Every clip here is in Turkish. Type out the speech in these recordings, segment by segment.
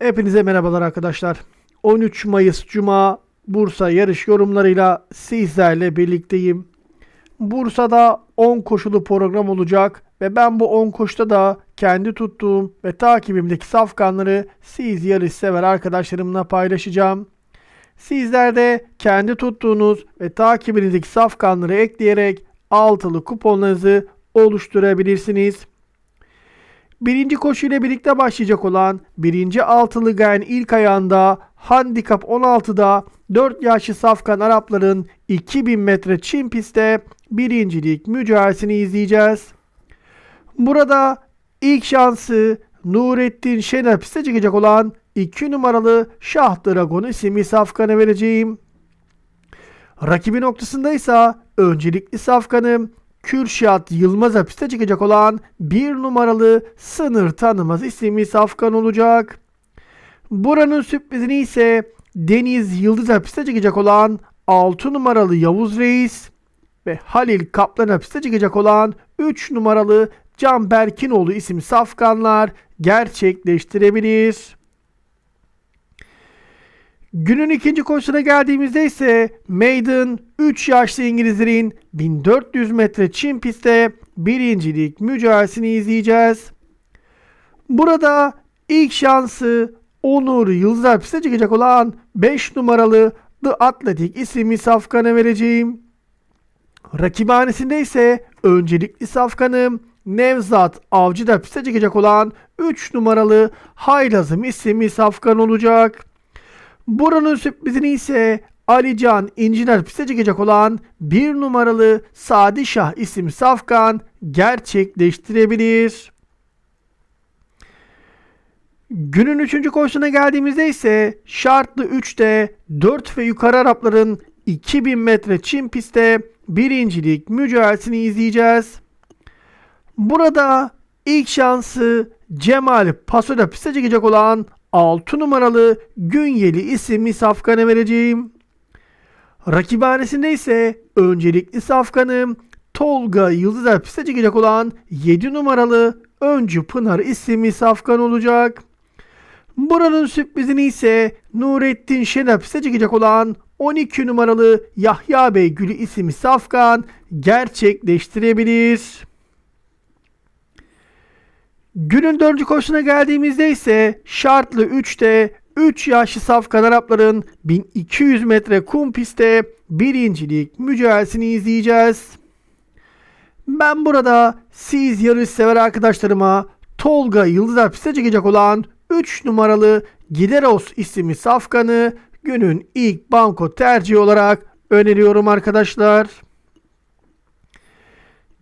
Hepinize merhabalar arkadaşlar. 13 Mayıs Cuma Bursa yarış yorumlarıyla sizlerle birlikteyim. Bursa'da 10 koşulu program olacak ve ben bu 10 koşuda da kendi tuttuğum ve takibimdeki safkanları siz yarış sever arkadaşlarımla paylaşacağım. Sizler de kendi tuttuğunuz ve takibinizdeki safkanları ekleyerek altılı kuponlarınızı oluşturabilirsiniz. Birinci koşu ile birlikte başlayacak olan birinci altılı gayen ilk ayağında handikap 16'da 4 yaşlı safkan Arapların 2000 metre çim pistte birincilik mücadelesini izleyeceğiz. Burada ilk şansı Nurettin Şener piste çıkacak olan 2 numaralı Şah Dragon isimli safkanı vereceğim. Rakibi noktasında ise öncelikli safkanım Kürşat Yılmaz'a piste çıkacak olan bir numaralı sınır tanımaz isimli safkan olacak. Buranın sürprizini ise Deniz Yıldız'a piste çıkacak olan 6 numaralı Yavuz Reis ve Halil Kaplan'a piste çıkacak olan 3 numaralı Can Berkinoğlu isimli safkanlar gerçekleştirebilir. Günün ikinci koşusuna geldiğimizde ise Maiden 3 yaşlı İngilizlerin 1400 metre çim pistte birincilik mücadelesini izleyeceğiz. Burada ilk şansı Onur Yıldızlar piste çıkacak olan 5 numaralı The Athletic isimli safkanı vereceğim. Rakibhanesinde ise öncelikli safkanım Nevzat Avcı da piste çıkacak olan 3 numaralı Haylazım isimli safkan olacak. Buranın sürprizini ise Alican İnciler piste çıkacak olan 1 numaralı Sadi isim Safkan gerçekleştirebilir. Günün 3. koşusuna geldiğimizde ise şartlı 3'te 4 ve yukarı Arapların 2000 metre çim pistte birincilik mücadelesini izleyeceğiz. Burada ilk şansı Cemal Paso'da piste çıkacak olan 6 numaralı Günyeli isimli safkanı vereceğim. Rakibhanesinde ise öncelikli safkanım Tolga Yıldızlar piste çıkacak olan 7 numaralı Öncü Pınar isimli safkan olacak. Buranın sürprizini ise Nurettin Şener piste çıkacak olan 12 numaralı Yahya Bey Gülü isimli safkan gerçekleştirebilir. Günün dördüncü koşusuna geldiğimizde ise şartlı 3'te 3 yaşlı safkan Arapların 1200 metre kum pistte birincilik mücadelesini izleyeceğiz. Ben burada siz yarış sever arkadaşlarıma Tolga Yıldızlar piste çıkacak olan 3 numaralı Gideros isimli safkanı günün ilk banko tercihi olarak öneriyorum arkadaşlar.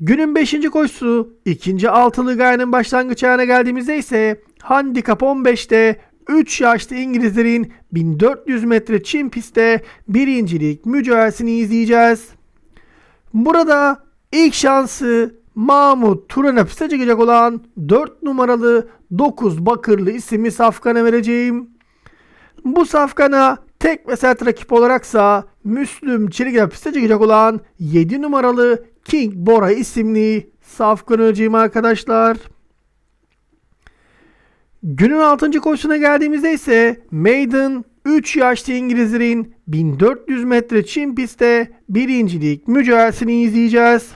Günün 5. koşusu 2. altılı gayenin başlangıç ayağına geldiğimizde ise handikap 15'te 3 yaşlı İngilizlerin 1400 metre çim pistte birincilik mücadelesini izleyeceğiz. Burada ilk şansı Mahmut Turan'a piste çıkacak olan 4 numaralı 9 Bakırlı isimli safkana vereceğim. Bu safkana tek ve sert rakip olaraksa Müslüm Çelik'e piste çıkacak olan 7 numaralı King Bora isimli safkan öneceğim arkadaşlar. Günün 6. koşusuna geldiğimizde ise Maiden 3 yaşlı İngilizlerin 1400 metre çim pistte birincilik mücadelesini izleyeceğiz.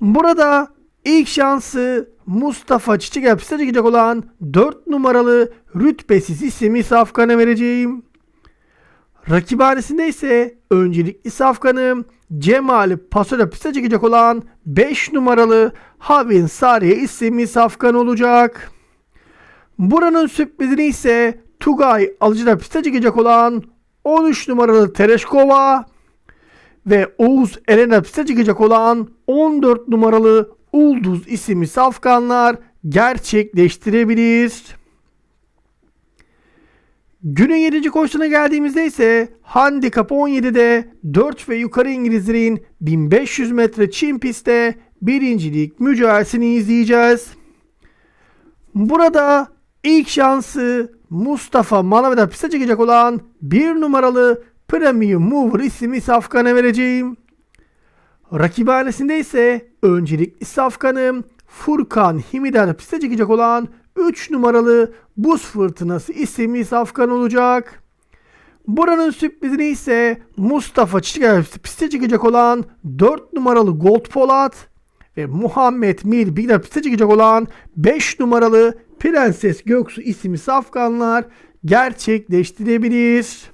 Burada ilk şansı Mustafa Çiçek piste çıkacak olan 4 numaralı rütbesiz isimli safkana vereceğim. Rakibhanesinde ise öncelikli safkanım Cemal Paso'da piste çıkacak olan 5 numaralı Havin Sariye isimli safkan olacak. Buranın sürprizini ise Tugay Alıcı'da piste çıkacak olan 13 numaralı Tereşkova ve Oğuz Eren'e piste çıkacak olan 14 numaralı Ulduz isimli safkanlar gerçekleştirebilir. Günün 7. koşusuna geldiğimizde ise handikap 17'de 4 ve yukarı İngilizlerin 1500 metre çim pistte birincilik mücadelesini izleyeceğiz. Burada ilk şansı Mustafa Malavya'da piste çekecek olan 1 numaralı Premium Mover isimli safkana vereceğim. Rakibhanesinde ise öncelikli safkanım Furkan Himidar piste çekecek olan 3 numaralı Buz Fırtınası isimli safkan olacak. Buranın sürprizini ise Mustafa piste çıkacak olan 4 numaralı Gold Polat ve Muhammed Mir bir de piste çıkacak olan 5 numaralı Prenses Göksu isimli safkanlar gerçekleştirebilir.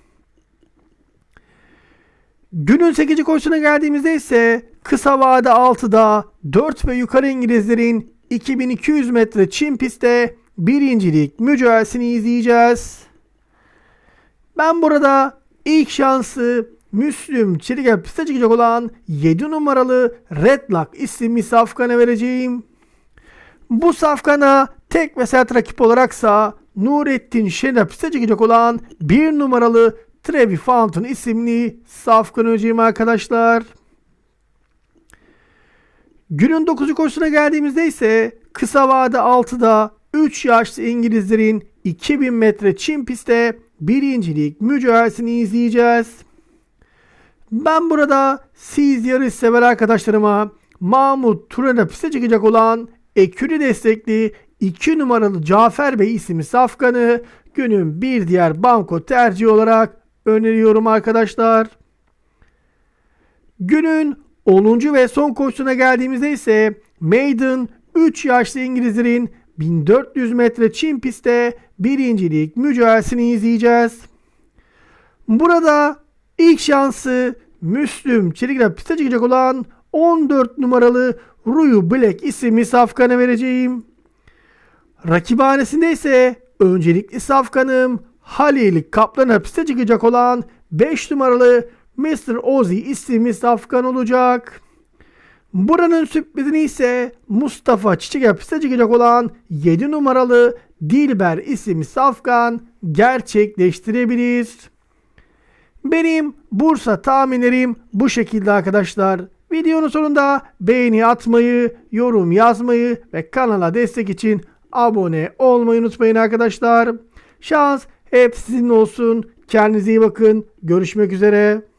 Günün 8. koşusuna geldiğimizde ise kısa vade 6'da 4 ve yukarı İngilizlerin 2200 metre çim pistte birincilik mücadelesini izleyeceğiz. Ben burada ilk şansı Müslüm Çelik'e piste çıkacak olan 7 numaralı Red Lock isimli safkana vereceğim. Bu safkana tek ve sert rakip olaraksa Nurettin Şener piste çıkacak olan 1 numaralı Trevi Fountain isimli safkan öneceğim arkadaşlar. Günün 9. koşusuna geldiğimizde ise kısa vade 6'da 3 yaşlı İngilizlerin 2000 metre çim pistte birincilik mücadelesini izleyeceğiz. Ben burada siz yarış sever arkadaşlarıma Mahmut Turan'a piste çıkacak olan Ekürü destekli 2 numaralı Cafer Bey isimli safkanı günün bir diğer banko tercihi olarak öneriyorum arkadaşlar. Günün 10. ve son koşusuna geldiğimizde ise Maiden 3 yaşlı İngilizlerin 1400 metre çim pistte birincilik mücadelesini izleyeceğiz. Burada ilk şansı Müslüm Çelik'le piste çıkacak olan 14 numaralı Ruyu Black isimli safkanı vereceğim. Rakibhanesinde ise öncelikli safkanım Halil Kaplan'a piste çıkacak olan 5 numaralı Mr. Ozzy isimli safkan olacak. Buranın sürprizini ise Mustafa Çiçek'e piste çıkacak olan 7 numaralı Dilber isimli safkan gerçekleştirebilir. Benim Bursa tahminlerim bu şekilde arkadaşlar. Videonun sonunda beğeni atmayı, yorum yazmayı ve kanala destek için abone olmayı unutmayın arkadaşlar. Şans hep sizin olsun. Kendinize iyi bakın. Görüşmek üzere.